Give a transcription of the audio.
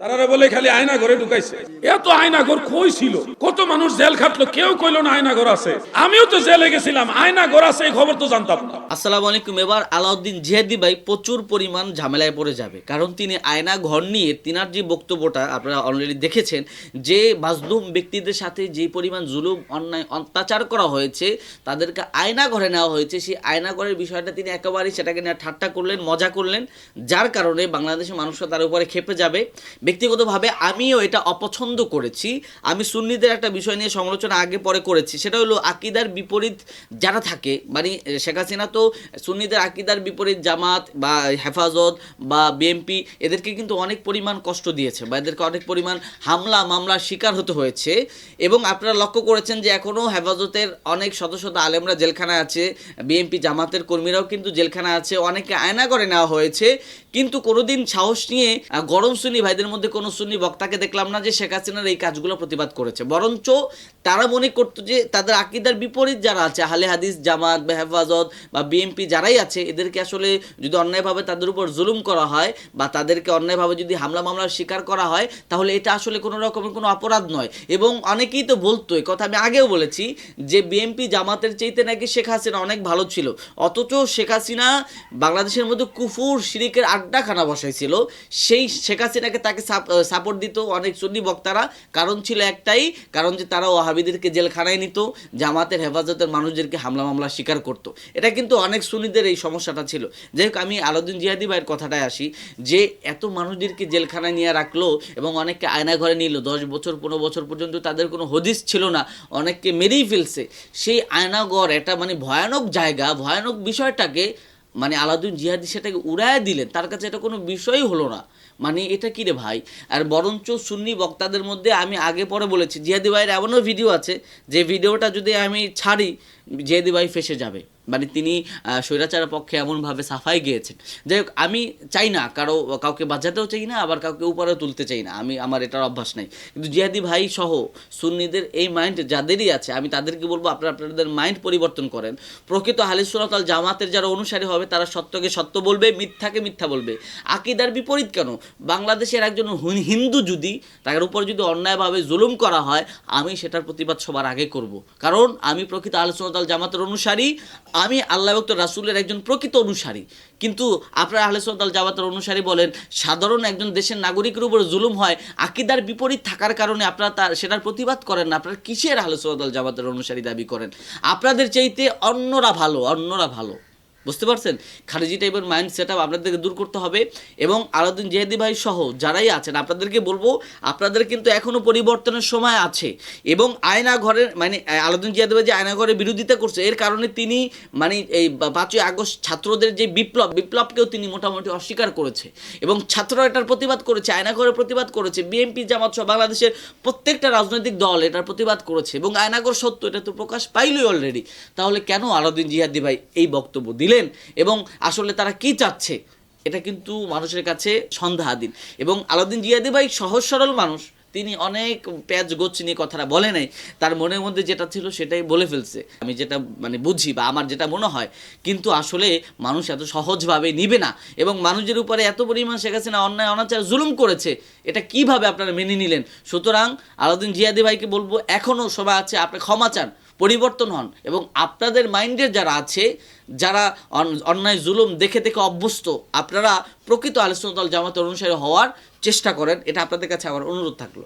তারা বলে খালি আয়না ঘরে ঢুকাইছে। এত আয়না ঘর কই ছিল? কত মানুষ জেল খাটলো, কেউ কইলো না আয়না ঘর আছে। আমিও তো জেলে গেছিলাম আয়না ঘর আছে এই খবর তো জানতাম না। আসসালামু আলাইকুম, এবার আলাউদ্দিন জিহাদি ভাই প্রচুর পরিমাণ ঝামেলায় পড়ে যাবে। কারণ তিনি আয়না ঘর নিয়ে তিনার যে বক্তব্যটা আপনারা অলরেডি দেখেছেন, যে মাজলুম ব্যক্তিদের সাথে যে পরিমাণ জুলুম, অন্যায়, অত্যাচার করা হয়েছে, তাদেরকে আয়না ঘরে নেওয়া হয়েছে। সেই আয়না ঘরের বিষয়টা তিনি একেবারেই সেটাকে নিয়ে ঠাট্টা করলেন, মজা করলেন, যার কারণে বাংলাদেশের মানুষরা তার উপরে খেপে যাবে। ব্যক্তিগতভাবে আমিও এটা অপছন্দ করেছি। আমি সুন্নিদের একটা বিষয় নিয়ে সমালোচনা আগে পরে করেছি। সেটা হলো আকিদার বিপরীত যারা থাকে মানে শেখ হাসিনা তো সুন্নিদের আকিদার বিপরীত জামাত বা হেফাজত বা বিএমপি এদেরকে কিন্তু অনেক পরিমাণ কষ্ট দিয়েছে বা এদেরকে অনেক পরিমাণ হামলা মামলার শিকার হতে হয়েছে। এবং আপনারা লক্ষ্য করেছেন যে এখনও হেফাজতের অনেক শত শত আলেমরা জেলখানায় আছে বিএমপি জামাতের কর্মীরাও কিন্তু জেলখানায় আছে, অনেকে আয়না করে নেওয়া হয়েছে। কিন্তু কোনোদিন সাহস নিয়ে গরম সুন্নি ভাইদের মধ্যে কোনো সুন্নি বক্তাকে দেখলাম না যে শেখ হাসিনার এই কাজগুলো প্রতিবাদ করেছে। বরঞ্চ তারা মনে করতো যে তাদের আকিদার বিপরীত যারা আছে হালে হাদিস, জামাত বা বা বিএমপি যারাই আছে, এদেরকে আসলে যদি অন্যায়ভাবে তাদের উপর জুলুম করা হয় বা তাদেরকে অন্যায়ভাবে যদি হামলা মামলার শিকার করা হয়, তাহলে এটা আসলে কোনো রকমের কোনো অপরাধ নয়। এবং অনেকেই তো বলতো এই কথা আমি আগেও বলেছি যে বিএমপি জামাতের চাইতে নাকি শেখ হাসিনা অনেক ভালো ছিল। অথচ শেখ হাসিনা বাংলাদেশের মধ্যে কুফুর, শিরিকের আড্ডাখানা বসাইছিল। সেই শেখ হাসিনাকে তাকে সাপোর্ট দিত অনেক সুন্নি বক্তারা। কারণ ছিল একটাই, কারণ যে তারা ওহাবিদেরকে জেলখানায় নিত, জামাতের হেফাজতের মানুষদেরকে হামলা মামলা স্বীকার করতো। এটা কিন্তু অনেক সুন্নিদের এই সমস্যাটা ছিল। যাই হোক, আমি আলাউদ্দিন জিহাদি ভাইয়ের কথাটায় আসি, যে এত মানুষদেরকে জেলখানায় নিয়ে রাখল এবং অনেককে আয়না ঘরে নিল, দশ বছর, পনেরো বছর পর্যন্ত তাদের কোনো হদিস ছিল না, অনেককে মেরেই ফেলছে। সেই আয়নাগড় এটা মানে ভয়ানক জায়গা, ভয়ানক বিষয়টাকে মানে আলাউদ্দিন জিহাদি সেটাকে উড়ায় দিলেন, তার কাছে এটা কোনো বিষয়ই হলো না। মানে এটা কি রে ভাই? আর বরঞ্চ সুন্নি বক্তাদের মধ্যে আমি আগে পরে বলেছি, জিহাদি ভাইয়ের এমনও ভিডিও আছে, যে ভিডিওটা যদি আমি ছাড়ি, জিহাদি ভাই ফেসে যাবে। মানে তিনি স্বৈরাচারের পক্ষে এমনভাবে সাফাই গিয়েছেন। যাই হোক, আমি চাই না কারও, কাউকে বাঁচাতেও চাই না, আবার কাউকে উপরেও তুলতে চাই না। আমি, আমার এটার অভ্যাস নাই। কিন্তু জিহাদি ভাই সহ সুন্নিদের এই মাইন্ড যাদেরই আছে, আমি তাদেরকে বলব, আপনারা আপনাদের মাইন্ড পরিবর্তন করেন। প্রকৃত হালিসুরাতাল জামাতের যারা অনুসারী হবে, তারা সত্যকে সত্য বলবে, মিথ্যাকে মিথ্যা বলবে। আকিদার বিপরীত কেন? বাংলাদেশের একজন হুন- হিন্দু যদি তার উপর যদি অন্যায়ভাবে জুলুম করা হয়, আমি সেটার প্রতিবাদ সবার আগে করব। কারণ আমি প্রকৃত আলোচনাতাল জামাতের অনুসারী আমি আল্লাহ ভক্ত রাসুলের একজন প্রকৃত অনুসারী। কিন্তু আপনারা আহলেসতাল জামাতের অনুসারী বলেন, সাধারণ একজন দেশের নাগরিকের উপর জুলুম হয়, আকিদার বিপরীত থাকার কারণে আপনারা তার, সেটার প্রতিবাদ করেন না। আপনারা কিসের আহলে সদাল জামাতের অনুসারী দাবি করেন? আপনাদের চাইতে অন্যরা ভালো অন্যরা ভালো। বুঝতে পারছেন? খারিজি টাইপের মাইন্ড সেট আপ আপনাদেরকে দূর করতে হবে এবং আলাউদ্দিন জেহেদি ভাই সহ যারাই আছেন, আপনাদেরকে বলব, আপনাদের কিন্তু এখনও পরিবর্তনের সময় আছে এবং আয়না ঘরের মানে আলাউদ্দিন জিয়াদি ভাই যে আয়না ঘরের বিরোধিতা করছে, এর কারণে তিনি মানে এই পাঁচই আগস্ট ছাত্রদের যে বিপ্লব, বিপ্লবকেও তিনি মোটামুটি অস্বীকার করেছে এবং ছাত্ররা এটার প্রতিবাদ করেছে, আয়না ঘরের প্রতিবাদ করেছে, বিএনপি, জামাত সহ বাংলাদেশের প্রত্যেকটা রাজনৈতিক দল এটার প্রতিবাদ করেছে এবং আয়নাগর সত্য, এটা তো প্রকাশ পাইলই অলরেডি তাহলে কেন আলাউদ্দিন জিহাদি ভাই এই বক্তব্য দিলেন এবং আসলে তারা কি চাচ্ছে, এটা কিন্তু মানুষের কাছে সন্দেহাধীন এবং আলাউদ্দিন জিয়াদি ভাই সহজ সরল মানুষ, তিনি অনেক প্যাচ গোছ নিয়ে কথাটা বলে নাই, তার মনের মধ্যে যেটা ছিল সেটাই বলে ফেলছে। আমি যেটা মানে বুঝি বা আমার যেটা মনে হয়, কিন্তু আসলে মানুষ এত সহজভাবে নিবে না এবং মানুষের উপরে এত পরিমাণ শেখ হাসিনা অন্যায়, অনাচার, জুলুম করেছে, এটা কীভাবে আপনারা মেনে নিলেন? সুতরাং আলাউদ্দিন জিয়াদি ভাইকে বলব এখনও সবাই আছে, আপনি ক্ষমা চান। পরিবর্তন হন এবং আপনাদের মাইন্ডে যারা আছে, যারা অন- অন্যায়, জুলুম দেখে দেখে অভ্যস্ত, আপনারা প্রকৃত আলোচনা দল জামাতের অনুসারী হওয়ার চেষ্টা করেন, এটা আপনাদের কাছে আমার অনুরোধ থাকল।